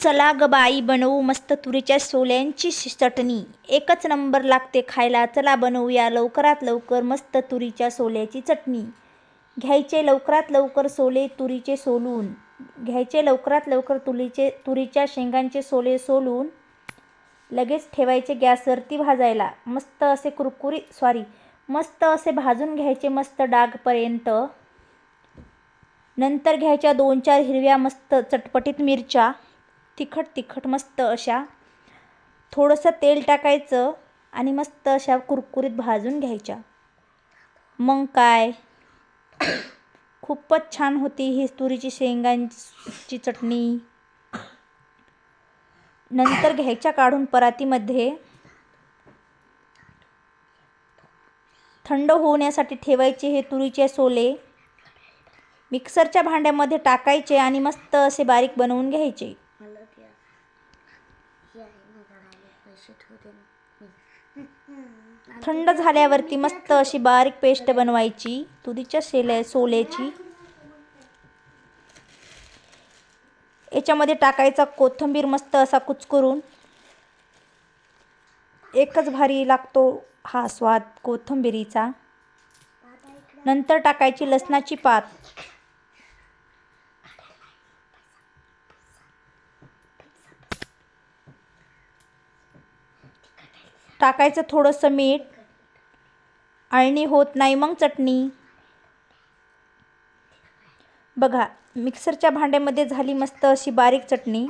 चला ग बाई बनवू मस्त तुरीच्या सोल्यांची चटणी. एकच नंबर लागते खायला. चला बनवूया लवकरात लवकर मस्त तुरीच्या सोल्याची चटणी. घ्यायचे लवकरात लवकर सोले तुरीचे सोलून. घ्यायचे लवकरात लवकर तुरीचे तुरीच्या शेंगांचे सोले सोलून लगेच ठेवायचे गॅसवरती भाजायला. मस्त असे कुरकुरी सॉरी मस्त असे भाजून घ्यायचे मस्त डागपर्यंत. नंतर घ्यायच्या दोन चार हिरव्या मस्त चटपटीत मिरच्या. तिखट तिखट मस्त अशा. थोडंसं तेल टाकायचं आणि मस्त अशा कुरकुरीत भाजून घ्यायच्या. मग काय? खूपच छान होती ही तुरीची शेंगांची चटणी. नंतर घ्यायच्या काढून परातीमध्ये. थंड होण्यासाठी ठेवायचे हे तुरीचे सोले. मिक्सरच्या भांड्यामध्ये टाकायचे आणि मस्त असे बारीक बनवून घ्यायचे मला द्या हे आहे ना ठेवते मी थंड झाल्यावरती मस्त अशी बारीक पेस्ट बनवायची. तुरीच्या शेल्या सोल्याची. याच्यामध्ये टाकायचा कोथिंबीर मस्त असा कुचकरून. एकच भारी लागतो हा स्वाद कोथिंबिरीचा. नंतर टाकायची लसणाची पात. टाकायचं थोडंसं मीठ. अळणी होत नाही मग चटणी. बघा मिक्सरच्या भांड्यामध्ये झाली मस्त अशी बारीक चटणी.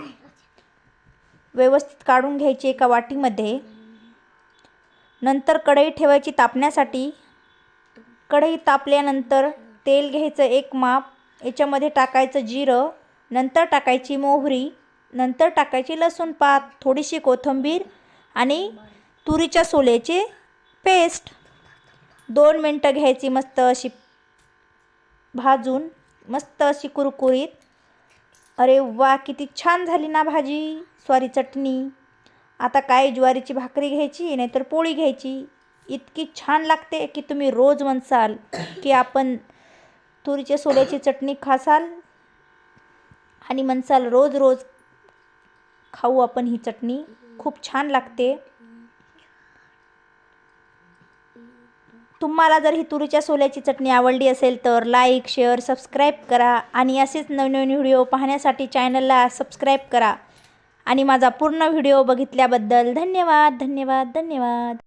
व्यवस्थित काढून घ्यायची एका वाटीमध्ये. नंतर कढई ठेवायची तापण्यासाठी. कढई तापल्यानंतर तेल घ्यायचं एक माप. याच्यामध्ये टाकायचं जिरं नंतर टाकायची मोहरी नंतर टाकायची लसूण पात थोडीशी कोथिंबीर आणि तुरीच्या सोल्याची पेस्ट. दोन मिनटं घ्यायची मस्त अशी भाजून मस्त अशी कुरकुरीत. अरे वा किती छान झाली ना भाजी स्वारी चटणी. आता काय ज्वारीची भाकरी घ्यायची नाहीतर पोळी घ्यायची. इतकी छान लागते की तुम्ही रोज म्हणसाल की आपण तुरीच्या सोल्याची चटणी खासाल आणि म्हणसाल रोज रोज खाऊ आपण ही चटणी. खूप छान लागते. तुम्हाला जर ही तुरीच्या सोल्याची चटणी आवडली असेल तर लाईक शेअर सबस्क्राईब करा आणि असेच नवनवीन व्हिडिओ पाहण्यासाठी चॅनलला सबस्क्राईब करा. आणि माझा पूर्ण व्हिडिओ बघितल्याबद्दल धन्यवाद धन्यवाद धन्यवाद.